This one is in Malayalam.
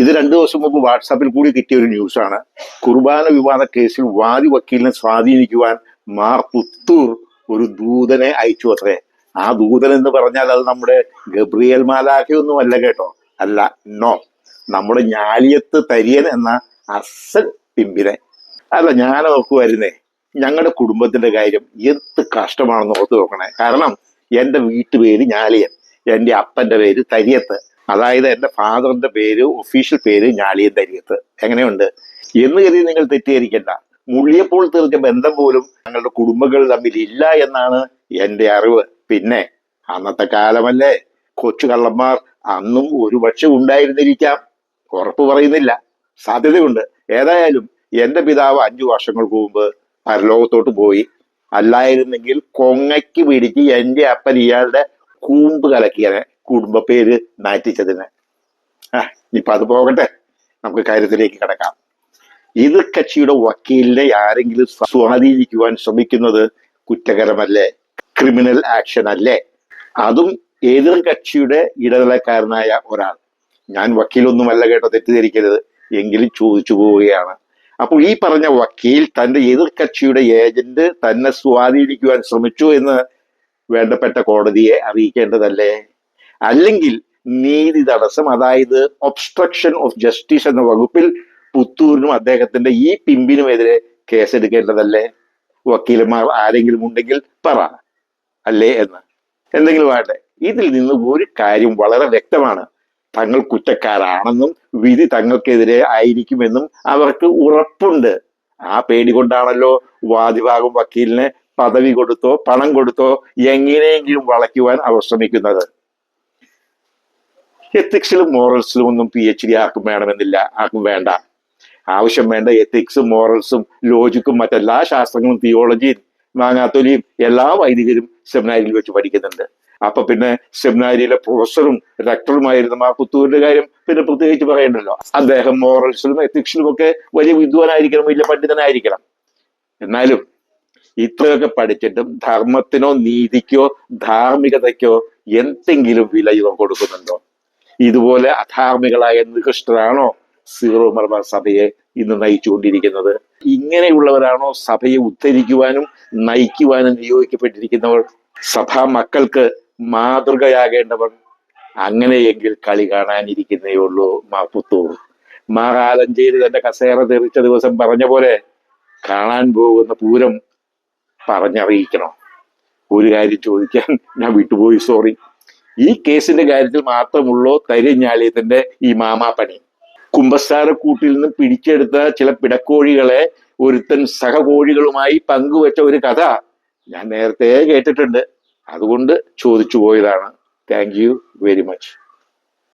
ഇത് രണ്ടു ദിവസം മുമ്പ് വാട്സാപ്പിൽ കൂടി കിട്ടിയ ഒരു ന്യൂസാണ്. കുർബാന വിവാദ കേസിൽ വാദി വക്കീലിനെ സ്വാധീനിക്കുവാൻ മാർ പുത്തൂർ ഒരു ദൂതനെ അയച്ചു അത്രേ. ആ ദൂതൻ എന്ന് പറഞ്ഞാൽ അത് നമ്മുടെ ഗബ്രിയേൽ മാലാഖയൊന്നും അല്ല കേട്ടോ. അല്ല നോ. നമ്മുടെ ഞാലിയത്ത് തരിയൻ എന്ന അസൽ പിമ്പിനെ. അല്ല ഞാൻ ഓർക്കുമായിരുന്നേ ഞങ്ങളുടെ കുടുംബത്തിന്റെ കാര്യം എന്ത് കഷ്ടമാണെന്ന് ഓർത്ത് നോക്കണേ. കാരണം എന്റെ വീട്ടുപേര് ഞാലിയൻ എന്റെ അപ്പന്റെ പേര് തരിയത്ത്. അതായത് എന്റെ ഫാദറിന്റെ പേര് ഒഫീഷ്യൽ പേര് ഞാളിയൻ തരിയത്ത് എങ്ങനെയുണ്ട്? എന്ന് കരുതി നിങ്ങൾ തെറ്റിദ്ധരിക്കണ്ട. മുള്ളിയപ്പോൾ തീർച്ച ബന്ധം പോലും ഞങ്ങളുടെ കുടുംബങ്ങൾ തമ്മിൽ ഇല്ല എന്നാണ് എന്റെ അറിവ്. പിന്നെ അന്നത്തെ കാലമല്ലേ? കൊച്ചു കള്ളന്മാർ അന്നും ഒരു പക്ഷെ ഉണ്ടായിരുന്നിരിക്കാം. ഉറപ്പ് പറയുന്നില്ല. സാധ്യതയുണ്ട്. ഏതായാലും എന്റെ പിതാവ് അഞ്ചു വർഷങ്ങൾക്ക് മുമ്പ് പരലോകത്തോട്ട് പോയി. അല്ലായിരുന്നെങ്കിൽ കൊങ്ങയ്ക്ക് പിടിച്ച് എന്റെ അപ്പൻ ഇയാളുടെ കൂമ്പ് കലക്കിയനെ. കുടുംബ പേര് മാറ്റിച്ചതിന്. ആ ഇപ്പൊ അത് പോകട്ടെ. നമുക്ക് കാര്യത്തിലേക്ക് കിടക്കാം. എതിർ കക്ഷിയുടെ വക്കീലിനെ ആരെങ്കിലും സ്വാധീനിക്കുവാൻ ശ്രമിക്കുന്നത് കുറ്റകരമല്ലേ? ക്രിമിനൽ ആക്ഷൻ അല്ലേ? അതും എതിർ കക്ഷിയുടെ ഇടനിലക്കാരനായ ഒരാൾ. ഞാൻ വക്കീലൊന്നുമല്ല കേട്ടോ തെറ്റിദ്ധരിക്കരുത്. എങ്കിലും ചോദിച്ചു പോവുകയാണ്. അപ്പോൾ ഈ പറഞ്ഞ വക്കീൽ തന്റെ എതിർ കക്ഷിയുടെ ഏജന്റ് തന്നെ സ്വാധീനിക്കുവാൻ ശ്രമിച്ചു എന്ന് വേണ്ടപ്പെട്ട കോടതിയെ അറിയിക്കേണ്ടതല്ലേ? അല്ലെങ്കിൽ നീതി തടസ്സം അതായത് ഒബ്സ്ട്രക്ഷൻ ഓഫ് ജസ്റ്റിസ് എന്ന വകുപ്പിൽ പുത്തൂരിനും അദ്ദേഹത്തിന്റെ ഈ പിമ്പിനും പിമ്പിനുമെതിരെ കേസെടുക്കേണ്ടതല്ലേ? വക്കീലന്മാർ ആരെങ്കിലും ഉണ്ടെങ്കിൽ പറ. അല്ലേ എന്ന്. എന്തെങ്കിലും ആകട്ടെ. ഇതിൽ നിന്ന് ഒരു കാര്യം വളരെ വ്യക്തമാണ്. തങ്ങൾ കുറ്റക്കാരാണെന്നും വിധി തങ്ങൾക്കെതിരെ ആയിരിക്കുമെന്നും അവർക്ക് ഉറപ്പുണ്ട്. ആ പേടി കൊണ്ടാണല്ലോ വാദിഭാഗം വക്കീലിന് പദവി കൊടുത്തോ പണം കൊടുത്തോ എങ്ങനെയെങ്കിലും വളയ്ക്കുവാൻ അവർ ശ്രമിക്കുന്നത്. എത്തിക്സിലും മോറൽസിലും ഒന്നും പി എച്ച് ഡി ആർക്കും വേണമെന്നില്ല ആർക്കും വേണ്ട. ആവശ്യം വേണ്ട എത്തിക്സും മോറൽസും ലോജിക്കും മറ്റെല്ലാ ശാസ്ത്രങ്ങളും തിയോളജിയും മാങ്ങാത്തൊലിയും എല്ലാ വൈദികരും സെമിനാരിയിൽ വെച്ച് പഠിക്കുന്നുണ്ട്. അപ്പൊ പിന്നെ സെമിനാരിയിലെ പ്രൊഫസറും റെക്ടറുമായിരുന്ന ആ പുത്തൂരിന്റെ കാര്യം പിന്നെ പ്രത്യേകിച്ച് പറയണ്ടല്ലോ. അദ്ദേഹം മോറൽസിലും എത്തിക്സിലും ഒക്കെ വലിയ വിദ്വാനായിരിക്കണം വലിയ പണ്ഡിതനായിരിക്കണം. എന്നാലും ഇത്രയൊക്കെ പഠിച്ചിട്ടും ധർമ്മത്തിനോ നീതിക്കോ ധാർമ്മികതയ്ക്കോ എന്തെങ്കിലും വില ഇവ കൊടുക്കുന്നുണ്ടോ? ഇതുപോലെ അധാർമികളായ നികൃഷ്ടരാണോ സീറോ മലബാർ സഭയെ ഇന്ന് നയിച്ചുകൊണ്ടിരിക്കുന്നത്? ഇങ്ങനെയുള്ളവരാണോ സഭയെ ഉദ്ധരിക്കുവാനും നയിക്കുവാനും നിയോഗിക്കപ്പെട്ടിരിക്കുന്നവർ? സഭാ മക്കൾക്ക് മാതൃകയാകേണ്ടവർ അങ്ങനെയെങ്കിൽ കളി കാണാനിരിക്കുന്നേ ഉള്ളൂ മാ പുത്തൂർ മാറാലഞ്ചേരി തന്റെ കസേര തെറിച്ച ദിവസം പറഞ്ഞ പോലെ കാണാൻ പോകുന്ന പൂരം പറഞ്ഞറിയിക്കണം. ഒരു കാര്യം ചോദിക്കാൻ ഞാൻ വിട്ടുപോയി സോറി. ഈ കേസിന്റെ കാര്യത്തിൽ മാത്രമുള്ളൂ തരിഞ്ഞാളിയത്തിന്റെ ഈ മാമാപ്പണി കുമ്പസാരക്കൂട്ടിൽ നിന്ന് പിടിച്ചെടുത്ത ചില പിടക്കോഴികളെ ഒരുത്തൻ സഹകോഴികളുമായി പങ്കുവച്ച ഒരു കഥ ഞാൻ നേരത്തെ കേട്ടിട്ടുണ്ട്. അതുകൊണ്ട് ചോദിച്ചു പോയതാണ്. Thank you very much